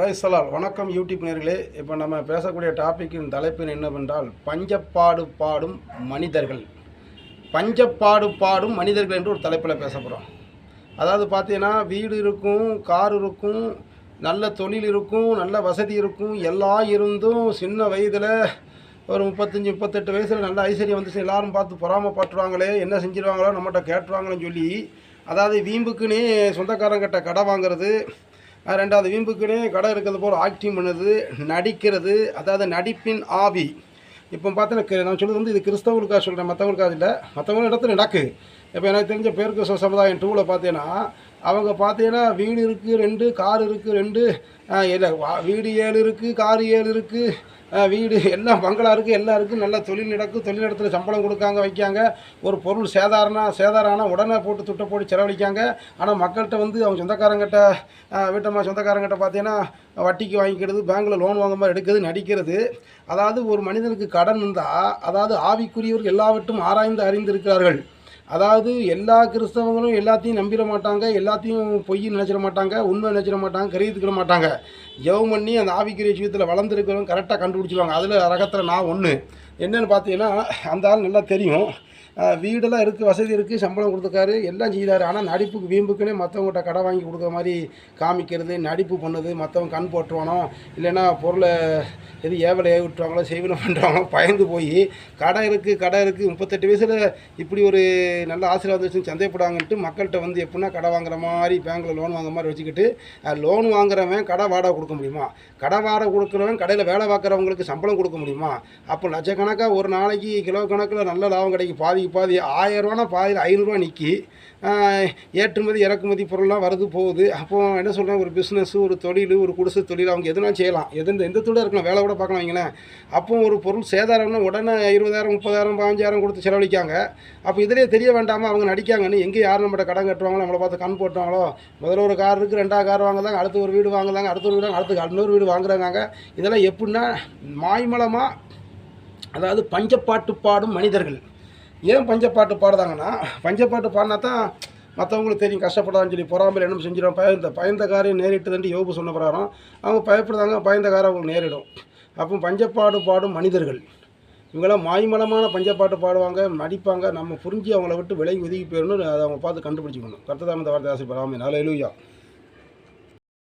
ரைசலால் வணக்கம் யூடியூப் நேர்களே. இப்போ நம்ம பேசக்கூடிய டாப்பிக்கின் தலைப்பின் என்னவென்றால் பஞ்சப்பாடு பாடும் மனிதர்கள். பஞ்சப்பாடு பாடும் மனிதர்கள் என்று ஒரு தலைப்பில் பேச போகிறோம் அதாவது பார்த்தீங்கன்னா வீடு இருக்கும் கார் இருக்கும் நல்ல தொழில் இருக்கும் நல்ல வசதி இருக்கும் எல்லாம் இருந்தும் சின்ன வயதில் ஒரு முப்பத்தஞ்சு முப்பத்தெட்டு வயசில் நல்ல ஐஸ்வர்யம் வந்துச்சு எல்லாரும் பார்த்து பொறாமப்பட்டுருவாங்களே என்ன செஞ்சிருவாங்களோ நம்மகிட்ட கேட்டுருவாங்களோன்னு சொல்லி அதாவது வீம்புக்குன்னே சொந்தக்காரங்கிட்ட கடை வாங்குறது ரெண்டாவது வீம்புக்குன்னே கடை இருக்கிறது போல் ஆக்டிங் பண்ணுறது நடிக்கிறது அதாவது நடிப்பின் ஆவி. இப்போ பார்த்தீங்கன்னா நான் சொல்கிறது வந்து இது கிறிஸ்தவர்களுக்காக சொல்கிறேன் மற்றவங்களுக்காக இல்லை. மற்றவங்க இடத்துல நடக்கு. இப்போ எனக்கு தெரிஞ்ச பேருக்கு சொ சமுதாயம் டூவில் பார்த்தீங்கன்னா அவங்க பார்த்தீங்கன்னா வீடு இருக்குது ரெண்டு கார் இருக்குது ரெண்டு இல்லை வா- வீடு ஏழு இருக்குது கார் ஏழு இருக்குது வீடு எல்லாம் பங்களா இருக்குது எல்லாம் இருக்குது நல்ல தொழில் நடக்கும் தொழில் இடத்துல சம்பளம் கொடுக்காங்க வைக்காங்க ஒரு பொருள் சேதாரனா சேதாரம் ஆனால் உடனே போட்டு துட்டை போட்டு செலவழிக்காங்க. ஆனால் மக்கள்கிட்ட வந்து அவங்க சொந்தக்காரங்கிட்ட வீட்டம்மா சொந்தக்காரங்கிட்ட பார்த்தீங்கன்னா வட்டிக்கு வாங்கிக்கிறது பேங்க்கில் லோன் வாங்க மாதிரி எடுக்கிறது நடிக்கிறது. அதாவது ஒரு மனிதனுக்கு கடன் இருந்தால் அதாவது ஆவிக்குரியவர்கள் எல்லாவற்றும் ஆராய்ந்து அறிந்திருக்கிறார்கள். அதாவது எல்லா கிறிஸ்தவங்களும் எல்லாத்தையும் நம்பிட மாட்டாங்க எல்லாத்தையும் பொய் நினச்சிட மாட்டாங்க உண்மை நினச்சிட மாட்டாங்க கருதித்துக்கிட மாட்டாங்க. ஜெபம் பண்ணி அந்த ஆவிக்குரிய விஷயத்தில் வளர்ந்துருக்கிறவங்க கரெக்டாக கண்டுபிடிச்சிருவாங்க. அதில் ரகத்தில் நான் ஒன்று என்னென்னு பார்த்தீங்கன்னா அந்த ஆள் நல்லா தெரியும். வீடெல்லாம் இருக்குது வசதி இருக்குது சம்பளம் கொடுத்துருக்காரு எல்லாம் செய்தார். ஆனால் நடிப்புக்கு வீம்புக்குன்னே மற்றவங்ககிட்ட கடை வாங்கி கொடுக்குற மாதிரி காமிக்கிறது நடிப்பு பண்ணுது மற்றவங்க கண் போட்டுருவானோ இல்லைன்னா பொருளை எது ஏவலையாக விட்டுறாங்களோ விட்டுருவாங்களோ பண்ணுறாங்களோ பயந்து போய் கடை இருக்குது கடை இருக்குது முப்பத்தெட்டு வயசில் இப்படி ஒரு நல்ல ஆசீர்வாதம் வச்சு சந்தேகப்படாங்கன்ட்டு மக்கள்கிட்ட வந்து எப்படின்னா கடை வாங்குற மாதிரி பேங்க்கில் லோன் வாங்குற மாதிரி வச்சுக்கிட்டு லோன் வாங்குறவன் கடை வாடகை கொடுக்க முடியுமா? கடை வாடகை கொடுக்குறவன் கடையில் வேலை பார்க்குறவங்களுக்கு சம்பளம் கொடுக்க முடியுமா? அப்போ லட்சக்கணக்காக ஒரு நாளைக்கு கிலோ கணக்கில் நல்ல லாபம் கிடைக்கும். பாதிக்கு பாதி ஆயிரரூவானா பாதியில் ஐநூறுரூவா நிற்கி ஏற்றுமதி இறக்குமதி பொருள்லாம் வருது போகுது. அப்போ என்ன சொல்கிறேன் ஒரு பிஸ்னஸ் ஒரு தொழில் ஒரு குடிசை தொழில் அவங்க எதுனா செய்யலாம். எது எந்த தொழிலாக இருக்கலாம். வேலை கூட பார்க்கலாம் வைங்களேன். அப்போ ஒரு பொருள் சேதாரம்னா உடனே இருபதாயிரம் முப்பதாயிரம் பதினஞ்சாயிரம் கொடுத்து செலவழிக்காங்க. அப்போ இதிலே தெரிய வேண்டாமல் அவங்க நடிக்காங்கன்னு? எங்கே யார் நம்மகிட்ட கடன் கட்டுவாங்களோ நம்மளை பார்த்து கண் போட்டுவாங்களோ? முதல்ல ஒரு கார் இருக்குது ரெண்டாவது கார் வாங்குதாங்க அடுத்து ஒரு வீடு வாங்குதாங்க அடுத்த ஒரு வீடு அடுத்து இன்னொரு வீடு வாங்குறாங்க. இதெல்லாம் எப்படின்னா மாய்மலமாக அதாவது பஞ்சப்பாட்டு பாடும் மனிதர்கள். ஏன் பஞ்சப்பாட்டு பாடுதாங்கன்னா பஞ்சப்பாட்டு பாடினா தான் மற்றவங்களுக்கு தெரியும் கஷ்டப்படாதுன்னு சொல்லி பொறாமல் என்ன செஞ்சிடும் பயந்த பயந்த காரியம் நேரிட்டுதுன்ட்டு யோபு சொன்ன பிரகாரம் அவங்க பயப்படுறாங்க பயந்த காரம் அவங்களுக்கு நேரிடும். அப்போ பஞ்சப்பாடு பாடும் மனிதர்கள். இவங்களாம் மாய்மலமான பஞ்சப்பாட்டு பாடுவாங்க நடிப்பாங்க. நம்ம புரிஞ்சு அவங்கள விட்டு விலகி ஒதுக்கி போயிடணும் அதை அவங்க பார்த்து கண்டுபிடிச்சிக்கணும். கர்த்ததாமந்த வார்த்தை ஆசைப்படாமல் நாளையிலுயா